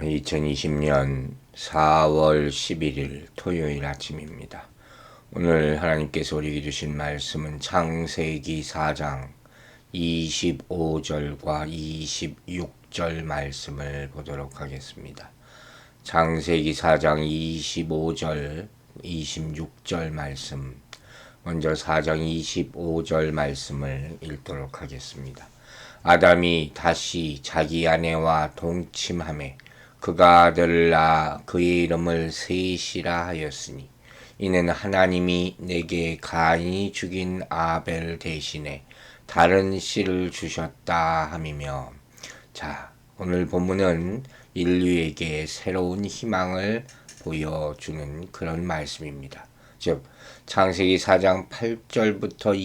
2020년 4월 11일 토요일 아침입니다. 오늘 하나님께서 우리에게 주신 말씀은 창세기 4장 25절과 26절 말씀을 보도록 하겠습니다. 창세기 4장 25절, 26절 말씀. 먼저 4장 25절 말씀을 읽도록 하겠습니다. 아담이 다시 자기 아내와 동침함에 그가 아들을 낳아 그의 이름을 셋이라 하였으니 이는 하나님이 내게 가인이 죽인 아벨 대신에 다른 씨를 주셨다 함이며 자 오늘 본문은 인류에게 새로운 희망을 보여주는 그런 말씀입니다. 즉 창세기 4장 8절부터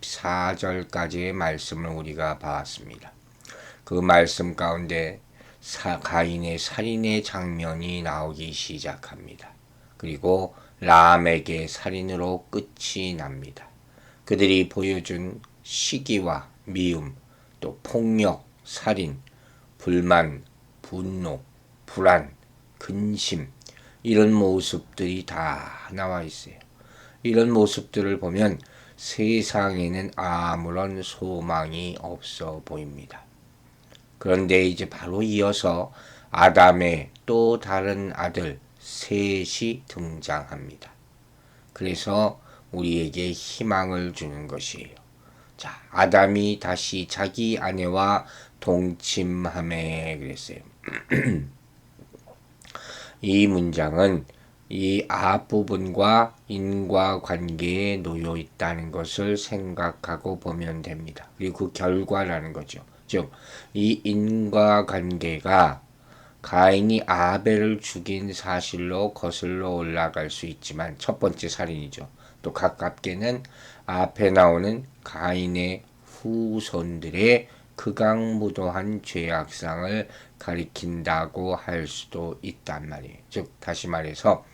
24절까지의 말씀을 우리가 봤습니다. 그 말씀 가운데 사, 가인의 살인의 장면이 나오기 시작합니다. 그리고 람에게 살인으로 끝이 납니다. 그들이 보여준 시기와 미움, 또 폭력, 살인, 불만, 분노, 불안, 근심, 이런 모습들이 다 나와 있어요. 이런 모습들을 보면 세상에는 아무런 소망이 없어 보입니다. 그런데 이제 바로 이어서 아담의 또 다른 아들 셋이 등장합니다. 그래서 우리에게 희망을 주는 것이에요. 자, 아담이 다시 자기 아내와 동침함에 그랬어요. 이 문장은 이 앞부분과 인과관계에 놓여 있다는 것을 생각하고 보면 됩니다. 그리고 그 결과라는 거죠. 즉, 이 인과관계가 가인이 아벨을 죽인 사실로 거슬러 올라갈 수 있지만 첫 번째 살인이죠. 또 가깝게는 앞에 나오는 가인의 후손들의 극악무도한 죄악상을 가리킨다고 할 수도 있단 말이에요. 즉 다시 말해서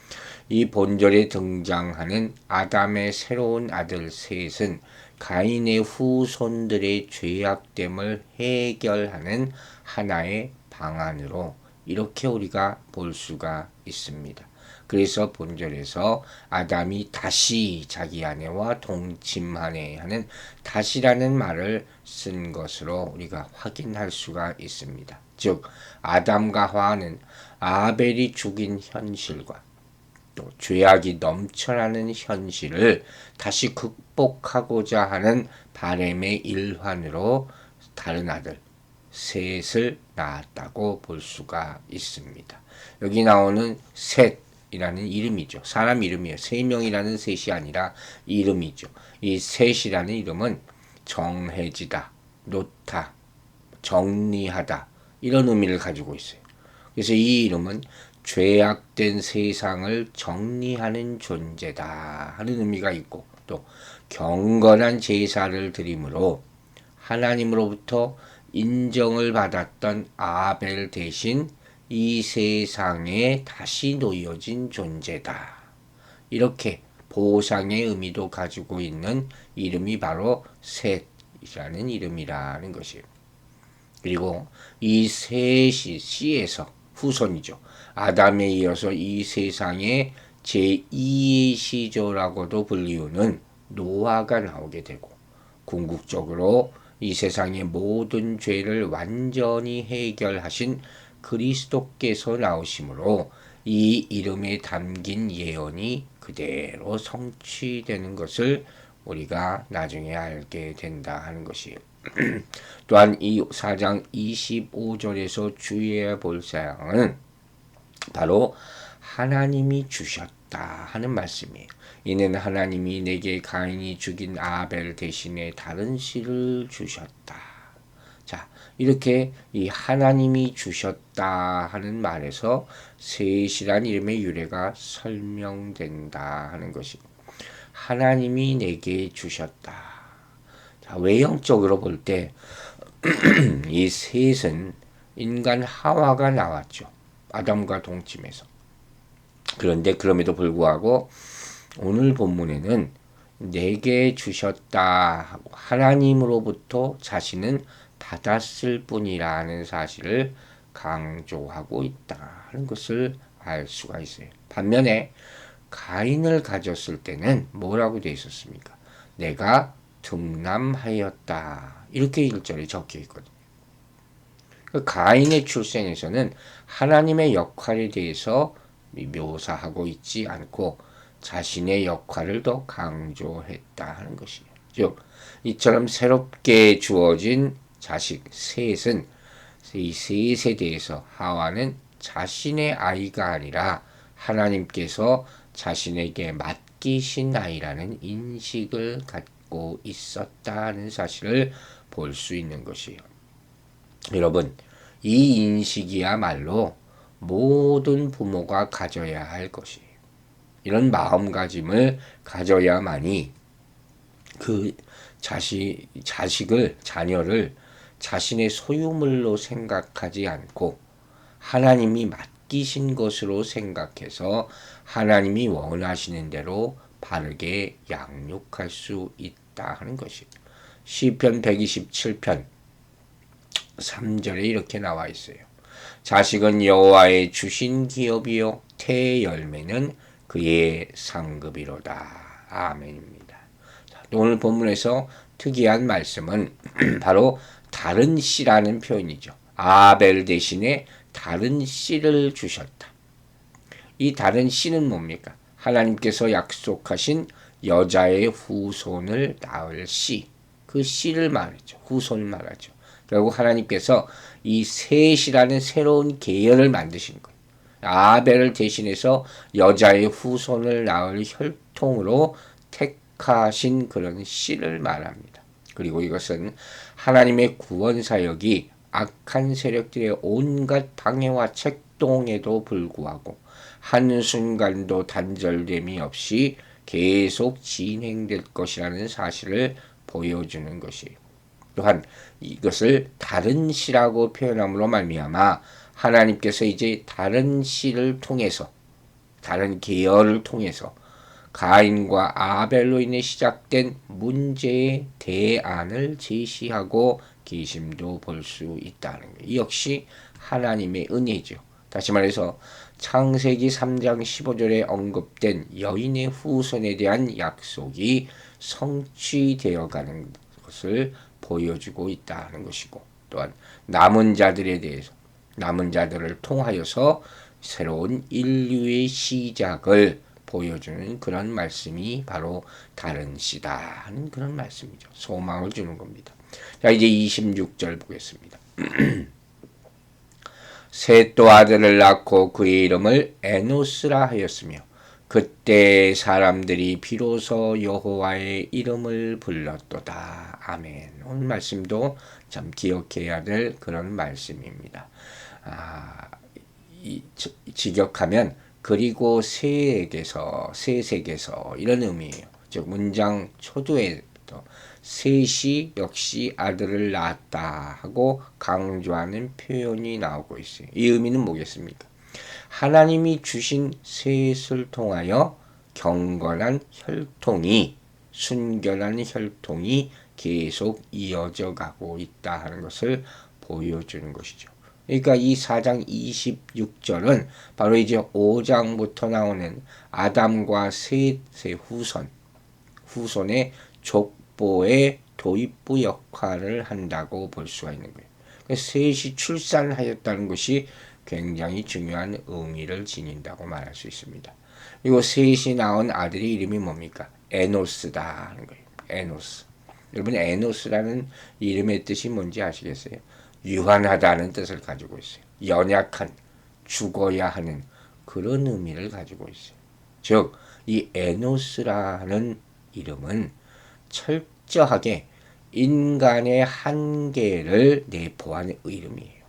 이 본절에 등장하는 아담의 새로운 아들 셋은 가인의 후손들의 죄악됨을 해결하는 하나의 방안으로 이렇게 우리가 볼 수가 있습니다. 그래서 본절에서 아담이 다시 자기 아내와 동침하네 하는 다시라는 말을 쓴 것으로 우리가 확인할 수가 있습니다. 즉 아담과 화는 아벨이 죽인 현실과 또 죄악이 넘쳐나는 현실을 다시 극복하고자 하는 바램의 일환으로 다른 아들 셋을 낳았다고 볼 수가 있습니다. 여기 나오는 셋이라는 이름이죠. 사람 이름이에요. 세 명이라는 셋이 아니라 이름이죠. 이 셋이라는 이름은 정해지다, 놓다, 정리하다 이런 의미를 가지고 있어요. 그래서 이 이름은 죄악된 세상을 정리하는 존재다 하는 의미가 있고 또 경건한 제사를 드림으로 하나님으로부터 인정을 받았던 아벨 대신 이 세상에 다시 놓여진 존재다. 이렇게 보상의 의미도 가지고 있는 이름이 바로 셋이라는 이름이라는 것이에요. 그리고 이 셋이 씨에서 후손이죠. 아담에 이어서 이 세상의 제2의 시조라고도 불리우는 노아가 나오게 되고 궁극적으로 이 세상의 모든 죄를 완전히 해결하신 그리스도께서 나오심으로 이 이름에 담긴 예언이 그대로 성취되는 것을 우리가 나중에 알게 된다 하는 것이에요. 또한 이 4장 25절에서 주의해야 볼 사항은 바로 하나님이 주셨다 하는 말씀이에요. 이는 하나님이 내게 가인이 죽인 아벨 대신에 다른 씨를 주셨다. 자, 이렇게 이 하나님이 주셨다 하는 말에서 셋이란 이름의 유래가 설명된다 하는 것이 하나님이 내게 주셨다. 자, 외형적으로 볼 때 이 셋은 인간 하와가 나왔죠. 아담과 동침해서. 그런데 그럼에도 불구하고 오늘 본문에는 내게 주셨다 하나님으로부터 자신은 받았을 뿐이라는 사실을 강조하고 있다는 것을 알 수가 있어요. 반면에 가인을 가졌을 때는 뭐라고 되어 있었습니까? 내가 등남하였다. 이렇게 1절에 적혀 있거든요. 그 가인의 출생에서는 하나님의 역할에 대해서 묘사하고 있지 않고 자신의 역할을 더 강조했다 하는 것이에요. 즉, 이처럼 새롭게 주어진 자식 셋은 이 셋에 대해서 하와는 자신의 아이가 아니라 하나님께서 자신에게 맡기신 아이라는 인식을 갖고 있었다는 사실을 볼 수 있는 것이에요. 여러분, 이 인식이야말로 모든 부모가 가져야 할 것이에요. 이런 마음가짐을 가져야만이 그 자식, 자식을, 자녀를 자신의 소유물로 생각하지 않고 하나님이 맡기신 것으로 생각해서 하나님이 원하시는 대로 바르게 양육할 수 있다 하는 것이에요. 시편 127편 3절에 이렇게 나와 있어요. 자식은 여호와의 주신 기업이요 태 열매는 그의 상급이로다. 아멘입니다. 오늘 본문에서 특이한 말씀은 바로 다른 씨라는 표현이죠. 아벨 대신에 다른 씨를 주셨다. 이 다른 씨는 뭡니까? 하나님께서 약속하신 여자의 후손을 낳을 씨. 그 씨를 말하죠. 후손을 말하죠. 결국 하나님께서 이 셋이라는 새로운 계열을 만드신 거예요. 아벨을 대신해서 여자의 후손을 낳을 혈통으로 택하신 그런 씨를 말합니다. 그리고 이것은 하나님의 구원 사역이 악한 세력들의 온갖 방해와 책동에도 불구하고 한순간도 단절됨이 없이 계속 진행될 것이라는 사실을 보여주는 것이에요. 또한 이것을 다른 시라고 표현함으로 말미암아 하나님께서 이제 다른 시를 통해서 다른 계열을 통해서 가인과 아벨로 인해 시작된 문제의 대안을 제시하고 계심도 볼 수 있다는 거예요. 이 역시 하나님의 은혜죠. 다시 말해서 창세기 3장 15절에 언급된 여인의 후손에 대한 약속이 성취되어 가는 것을 보여주고 있다는 것이고 또한 남은 자들에 대해서 남은 자들을 통하여서 새로운 인류의 시작을 보여주는 그런 말씀이 바로 다른 시다 하는 그런 말씀이죠. 소망을 주는 겁니다. 자 이제 26절 보겠습니다. 셋도 아들을 낳고 그의 이름을 에노스라 하였으며 그때 사람들이 비로소 여호와의 이름을 불렀도다. 아멘. 오늘 말씀도 참 기억해야 될 그런 말씀입니다. 아, 이, 직역하면 그리고 세에게서 세색에서 이런 의미예요. 즉 문장 초두에도 셋이 역시 아들을 낳았다 하고 강조하는 표현이 나오고 있어요. 이 의미는 뭐겠습니까? 하나님이 주신 셋을 통하여 경건한 혈통이 순결한 혈통이 계속 이어져 가고 있다 하는 것을 보여주는 것이죠. 그러니까 이 4장 26절은 바로 이제 5장부터 나오는 아담과 셋의 후손, 후손의 족보의 도입부 역할을 한다고 볼 수가 있는 거예요. 셋이 출산하였다는 것이 굉장히 중요한 의미를 지닌다고 말할 수 있습니다. 그리고 셋이 낳은 아들의 이름이 뭡니까? 에노스다 하는 거예요. 에노스. 여러분 에노스라는 이름의 뜻이 뭔지 아시겠어요? 유한하다는 뜻을 가지고 있어요. 연약한, 죽어야 하는 그런 의미를 가지고 있어요. 즉, 이 에노스라는 이름은 철저하게 인간의 한계를 내포한 이름이에요.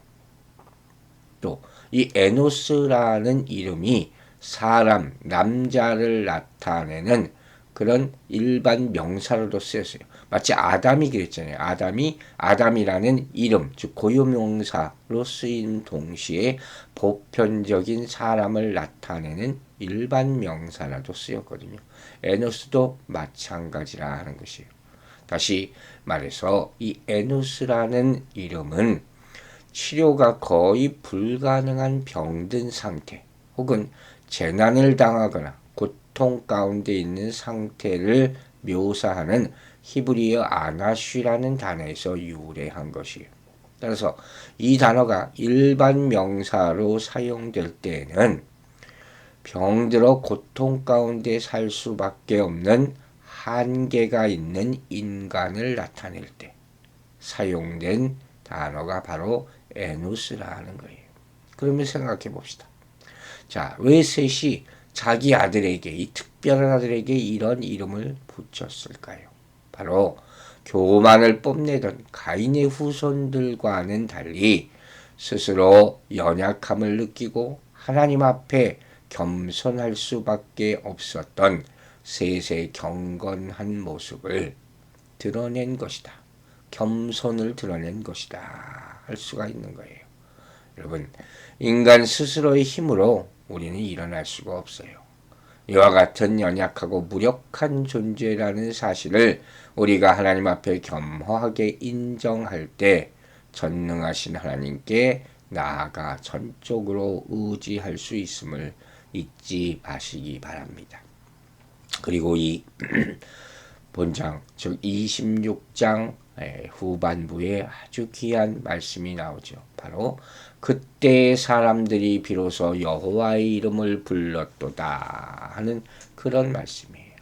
또 이 에노스라는 이름이 사람, 남자를 나타내는 그런 일반 명사로도 쓰였어요. 마치 아담이 그랬잖아요. 아담이 아담이라는 이름, 즉 고유명사로 쓰인 동시에 보편적인 사람을 나타내는 일반 명사라도 쓰였거든요. 에노스도 마찬가지라 하는 것이에요. 다시 말해서 이 에노스라는 이름은 치료가 거의 불가능한 병든 상태 혹은 재난을 당하거나 고통 가운데 있는 상태를 묘사하는 히브리어 아나쉬라는 단어에서 유래한 것이에요. 따라서 이 단어가 일반 명사로 사용될 때에는 병들어 고통 가운데 살 수밖에 없는 한계가 있는 인간을 나타낼 때 사용된 단어가 바로 에누스라는 거예요. 그러면 생각해 봅시다. 자, 왜 셋이 자기 아들에게, 이 특별한 아들에게 이런 이름을 붙였을까요? 바로 교만을 뽐내던 가인의 후손들과는 달리 스스로 연약함을 느끼고 하나님 앞에 겸손할 수밖에 없었던 셋의 경건한 모습을 드러낸 것이다. 겸손을 드러낸 것이다. 할 수가 있는 거예요. 여러분, 인간 스스로의 힘으로 우리는 일어날 수가 없어요. 이와 같은 연약하고 무력한 존재라는 사실을 우리가 하나님 앞에 겸허하게 인정할 때 전능하신 하나님께 나아가 전적으로 의지할 수 있음을 잊지 마시기 바랍니다. 그리고 이 본장 즉 26장 후반부에 아주 귀한 말씀이 나오죠. 바로 그때 사람들이 비로소 여호와의 이름을 불렀도다 하는 그런 말씀이에요.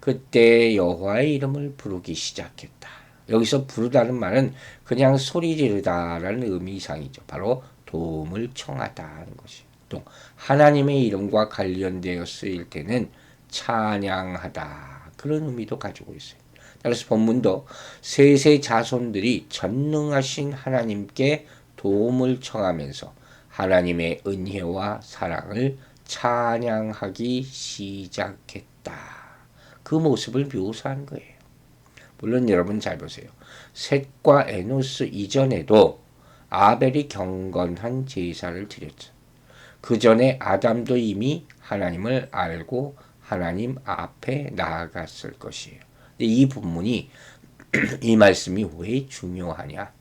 그때 여호와의 이름을 부르기 시작했다. 여기서 부르다는 말은 그냥 소리 지르다라는 의미 이상이죠. 바로 도움을 청하다 하는 것이. 또 하나님의 이름과 관련되어 쓰일 때는 찬양하다 그런 의미도 가지고 있어요. 따라서 본문도 셋의 자손들이 전능하신 하나님께 도움을 청하면서 하나님의 은혜와 사랑을 찬양하기 시작했다. 그 모습을 묘사한 거예요. 물론 여러분 잘 보세요. 셋과 에노스 이전에도 아벨이 경건한 제사를 드렸죠. 그 전에 아담도 이미 하나님을 알고 하나님 앞에 나아갔을 것이에요. 이 본문이 이 말씀이 왜 중요하냐?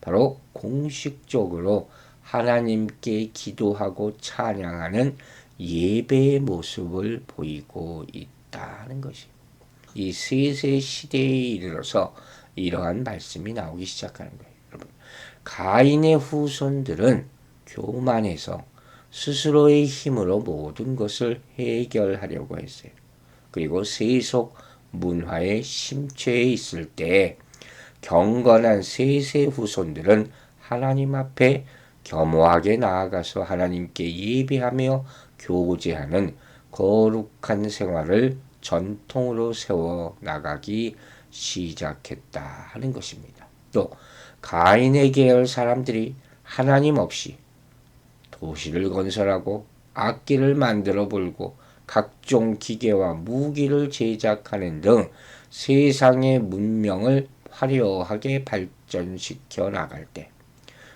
바로 공식적으로 하나님께 기도하고 찬양하는 예배의 모습을 보이고 있다는 것이. 이 세세 시대에 이르러서 이러한 말씀이 나오기 시작하는 거예요. 여러분, 가인의 후손들은 교만해서 스스로의 힘으로 모든 것을 해결하려고 했어요. 그리고 세속 문화의 심취해 있을 때 경건한 세세 후손들은 하나님 앞에 겸허하게 나아가서 하나님께 예배하며 교제하는 거룩한 생활을 전통으로 세워 나가기 시작했다 하는 것입니다. 또 가인의 계열 사람들이 하나님 없이 도시를 건설하고 악기를 만들어 불고 각종 기계와 무기를 제작하는 등 세상의 문명을 화려하게 발전시켜 나갈 때,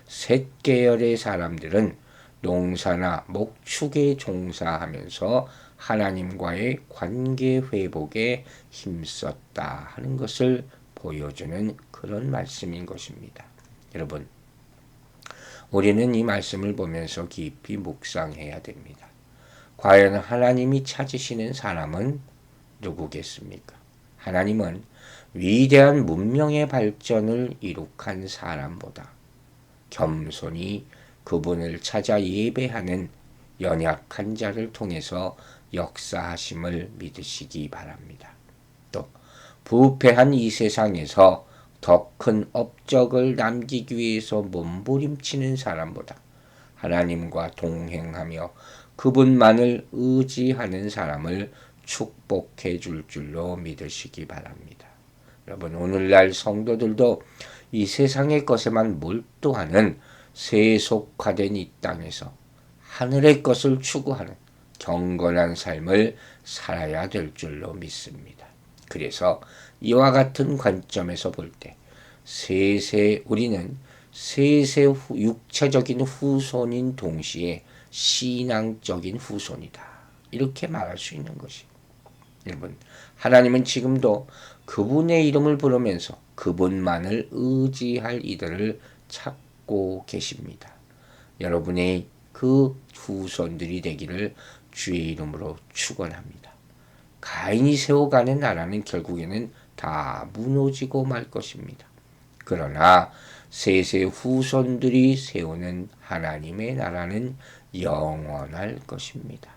셋 계열의 사람들은 농사나 목축에 종사하면서 하나님과의 관계 회복에 힘썼다 하는 것을 보여주는 그런 말씀인 것입니다. 여러분, 우리는 이 말씀을 보면서 깊이 묵상해야 됩니다. 과연 하나님이 찾으시는 사람은 누구겠습니까? 하나님은 위대한 문명의 발전을 이룩한 사람보다 겸손히 그분을 찾아 예배하는 연약한 자를 통해서 역사하심을 믿으시기 바랍니다. 또 부패한 이 세상에서 더 큰 업적을 남기기 위해서 몸부림치는 사람보다 하나님과 동행하며 그분만을 의지하는 사람을 축복해 줄 줄로 믿으시기 바랍니다. 여러분, 오늘날 성도들도 이 세상의 것에만 몰두하는 세속화된 이 땅에서 하늘의 것을 추구하는 경건한 삶을 살아야 될 줄로 믿습니다. 그래서 이와 같은 관점에서 볼 때 세세 우리는 세세 후, 육체적인 후손인 동시에 신앙적인 후손이다. 이렇게 말할 수 있는 것이. 여러분, 하나님은 지금도 그분의 이름을 부르면서 그분만을 의지할 이들을 찾고 계십니다. 여러분의 그 후손들이 되기를 주의 이름으로 축원합니다. 가인이 세워가는 나라는 결국에는 다 무너지고 말 것입니다. 그러나 세세 후손들이 세우는 하나님의 나라는 영원할 것입니다.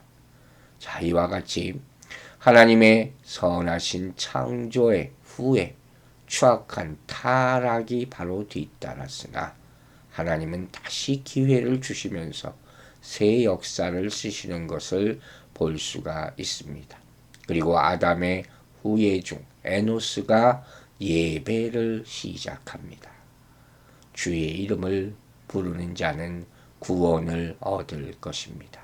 자, 이와 같이 하나님의 선하신 창조의 후에 추악한 타락이 바로 뒤따랐으나 하나님은 다시 기회를 주시면서 새 역사를 쓰시는 것을 볼 수가 있습니다. 그리고 아담의 후예 중 에노스가 예배를 시작합니다. 주의 이름을 부르는 자는 구원을 얻을 것입니다.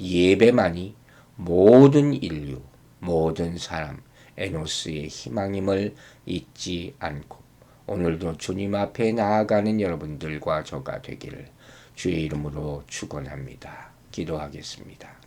예배만이 모든 인류, 모든 사람, 에노스의 희망임을 잊지 않고 오늘도 주님 앞에 나아가는 여러분들과 저가 되기를 주의 이름으로 축원합니다. 기도하겠습니다.